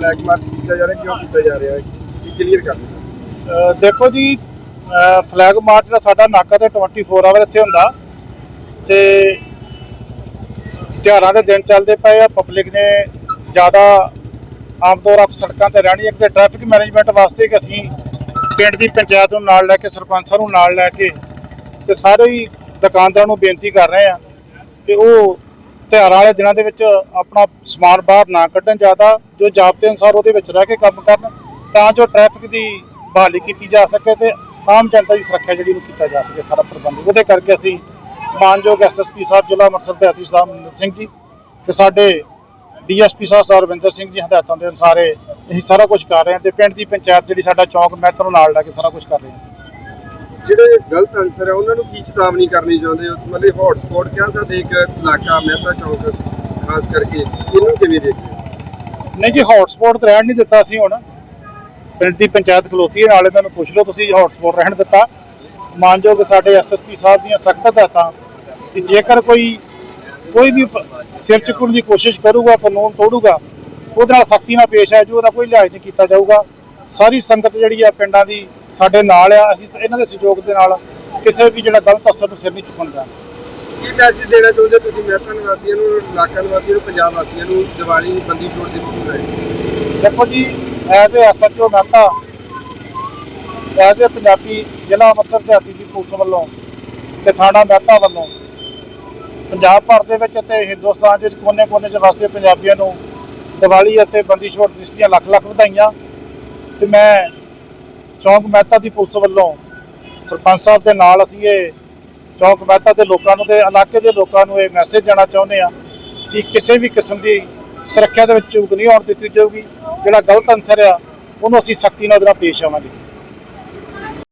Flag March ਕੀਤਾ ਜਾ ਰਿਹਾ, ਕਿਉਂ ਕੀਤਾ ਜਾ ਰਿਹਾ ਹੈ? ਕੀ ਕਲੀਅਰ ਕਰ ਦਿਓ। ਦੇਖੋ ਜੀ ਫਲੈਗ ਮਾਰਚ ਦਾ ਸਾਡਾ ਨਾਕਾ ਤੇ 24 ਆਵਰ ਇੱਥੇ ਹੁੰਦਾ। ਤੇ ਤਿਉਹਾਰਾਂ ਦੇ ਦਿਨ ਚੱਲਦੇ ਪਏ ਆ ਪਬਲਿਕ ਨੇ ਜ਼ਿਆਦਾ ਆਮ ਤੌਰ ਆਪ ਸੜਕਾਂ ਤੇ ਰਹਿਣੀ ਇੱਕ ਤੇ ਟ੍ਰੈਫਿਕ ਮੈਨੇਜਮੈਂਟ ਵਾਸਤੇ ਕਿ ਅਸੀਂ ਪਿੰਡ ਦੀ ਪੰਚਾਇਤ ਨੂੰ ਨਾਲ ਲੈ ਕੇ, ਸਰਪੰਚਾਂ ਨੂੰ ਨਾਲ ਲੈ ਕੇ ਤੇ ਸਾਰੇ ਹੀ ਦੁਕਾਨਦਾਰਾਂ ਨੂੰ ਬੇਨਤੀ ਕਰ ਰਹੇ ਆ ਕਿ ਉਹ ਤਿਉਹਾਰਾਂ ਵਾਲੇ ਦਿਨਾਂ ਦੇ ਵਿੱਚ ਆਪਣਾ ਸਮਾਨ ਬਾਹਰ ਨਾ ਕੱਢਣ ਜ਼ਿਆਦਾ, ਜੋ ਜਾਬਤੇ ਅਨੁਸਾਰ ਉਹਦੇ ਵਿੱਚ ਰਹਿ ਕੇ ਕੰਮ ਕਰਨ, ਤਾਂ ਜੋ ਟ੍ਰੈਫਿਕ ਦੀ ਬਹਾਲੀ ਕੀਤੀ ਜਾ ਸਕੇ ਤੇ ਆਮ ਜਨਤਾ ਦੀ ਸੁਰੱਖਿਆ ਜਿਹੜੀ ਨੂੰ ਕੀਤਾ ਜਾ ਸਕੇ, ਸਾਰਾ ਪ੍ਰਬੰਧ। ਉਹਦੇ ਕਰਕੇ ਅਸੀਂ ਮਾਨਯੋਗ ਐਸਐਸਪੀ ਸਾਹਿਬ, ਜ਼ਿਲ੍ਹਾ ਅੰਮ੍ਰਿਤਸਰ ਦੇ ਅਤੀ ਸਾਹਿਬ ਮਨਿੰਦਰ ਸਿੰਘ ਜੀ ਤੇ ਸਾਡੇ ਡੀਐਸਪੀ ਸਾਹਿਬ ਸਰ ਰਵਿੰਦਰ ਸਿੰਘ ਜੀ ਹਦਾਇਤਾਂ ਦੇ ਅਨੁਸਾਰ ਇਹ ਅਸੀਂ ਸਾਰਾ ਕੁਝ ਕਰ ਰਹੇ ਹਾਂ ਤੇ ਪਿੰਡ ਦੀ ਪੰਚਾਇਤ ਜਿਹੜੀ ਸਾਡਾ ਚੌਂਕ ਮਹਿਤਰ ਨੂੰ ਨਾਲ ਲੈ ਕੇ ਸਾਰਾ ਕੁਝ ਕਰ ਰਹੀ ਹਾਂ ਜਿਹੜੇ ਗਲਤ ਆਨਸਰ ਹੈ ਉਹਨਾਂ ਨੂੰ ਕੀ ਚੇਤਾਵਨੀ ਕਰਨੀ ਚਾਹੁੰਦੇ ਹੋ? ਮਤਲਬ ਹੌਟ ਸਪੌਟ ਕਹਿ ਸਕਦੇ ਇੱਕ ਇਲਾਕਾ, ਮਹਿਤਾ ਚੌਕ, ਖਾਸ ਕਰਕੇ, ਇਹਨੂੰ ਕਿਵੇਂ ਦੇਖਦੇ ਨਹੀਂ ਜੀ ਹੌਟਸਪੌਟ ਤੇ ਰਹਿਣ ਨਹੀਂ ਦਿੱਤਾ ਅਸੀਂ ਹੁਣ। ਪਿੰਡ ਦੀ ਪੰਚਾਇਤ ਖਲੋਤੀ ਹੈ, ਨਾਲ ਇਹਨਾਂ ਨੂੰ ਪੁੱਛ ਲਓ ਤੁਸੀਂ ਹੌਟਸਪੌਟ ਰਹਿਣ ਦਿੱਤਾ। ਮਾਨਯੋਗ ਸਾਡੇ ਐਸਐਸਪੀ ਸਾਹਿਬ ਦੀਆਂ ਸਖਤ ਹਦਾਇਤਾਂ ਕਿ ਜੇਕਰ ਕੋਈ ਕੋਈ ਵੀ ਸਿਰ ਚੁੱਕਣ ਦੀ ਕੋਸ਼ਿਸ਼ ਕਰੂਗਾ, ਕਾਨੂੰਨ ਤੋੜੂਗਾ, ਉਹਦੇ ਨਾਲ ਸਖਤੀ ਨਾਲ ਪੇਸ਼ ਆ ਜੋ ਉਹਦਾ ਕੋਈ ਲਿਹਾਜ਼ ਨਹੀਂ ਕੀਤਾ ਜਾਊਗਾ। ਸਾਰੀ ਸੰਗਤ ਜਿਹੜੀ ਆ ਪਿੰਡਾਂ ਦੀ ਸਾਡੇ ਨਾਲ ਆ ਅਸੀਂ ਇਹਨਾਂ ਦੇ ਸਹਿਯੋਗ ਦੇ ਨਾਲ ਕਿਸੇ ਵੀ ਜਿਹੜਾ ਗਲਤ ਅਸਰ ਨੂੰ ਸਿਰ ਨਹੀਂ ਚੁੱਕਣ ਦਾ ਕੀ ਮੈਸੇਜ ਦੇਣਾ ਚਾਹੁੰਦੇ ਤੁਸੀਂ ਮਹਿਤਾ ਨਿਵਾਸੀਆਂ ਨੂੰ ਇਲਾਕਾ ਨਿਵਾਸੀਆਂ ਨੂੰ ਪੰਜਾਬ ਵਾਸੀਆਂ ਨੂੰ ਦੀਵਾਲੀ ਬੰਦੀ ਛੋੜ ਦੀ ਮੁਹਿੰਮ ਹੈ ਦੇਖੋ ਜੀ as a SHO Mehta as a Punjabi ਜ਼ਿਲ੍ਹਾ ਅੰਮ੍ਰਿਤਸਰ ਦਿਹਾਤੀ ਦੀ ਪੁਲਿਸ ਵੱਲੋਂ ਤੇ ਥਾਣਾ ਮਹਿਤਾ ਵੱਲੋਂ ਪੰਜਾਬ ਭਰ ਦੇ ਵਿੱਚ ਅਤੇ ਹਿੰਦੁਸਤਾਨ ਦੇ ਕੋਨੇ-ਕੋਨੇ 'ਚ ਵਸਦੇ ਪੰਜਾਬੀਆਂ ਨੂੰ ਦੀਵਾਲੀ ਅਤੇ ਬੰਦੀ ਛੋੜ ਦਿਵਸ ਦੀਆਂ ਲੱਖ-ਲੱਖ ਵਧਾਈਆਂ। ਤੇ ਮੈਂ ਚੌਂਕ ਮਹਿਤਾ ਦੀ ਪੁਲਿਸ ਵੱਲੋਂ ਸਰਪੰਚ ਸਾਹਿਬ ਦੇ ਨਾਲ ਅਸੀਂ ਇਹ ਚੌਂਕ ਮਹਿਤਾ ਦੇ ਲੋਕਾਂ ਨੂੰ ਤੇ ਇਲਾਕੇ ਦੇ ਲੋਕਾਂ ਨੂੰ ਇਹ ਮੈਸੇਜ ਦੇਣਾ ਚਾਹੁੰਦੇ ਆ ਕਿ ਕਿਸੇ ਵੀ ਕਿਸਮ ਦੀ ਸੁਰੱਖਿਆ ਦੇ ਵਿੱਚ ਚੂਕ ਨਹੀਂ ਆਉਣ ਦਿੱਤੀ ਜਾਊਗੀ। ਜਿਹੜਾ ਗਲਤ ਅਨਸਰ ਆ, ਉਹਨੂੰ ਅਸੀਂ ਸਖਤੀ ਨਾਲ ਉਹਦੇ ਨਾਲ ਪੇਸ਼ ਆਵਾਂਗੇ।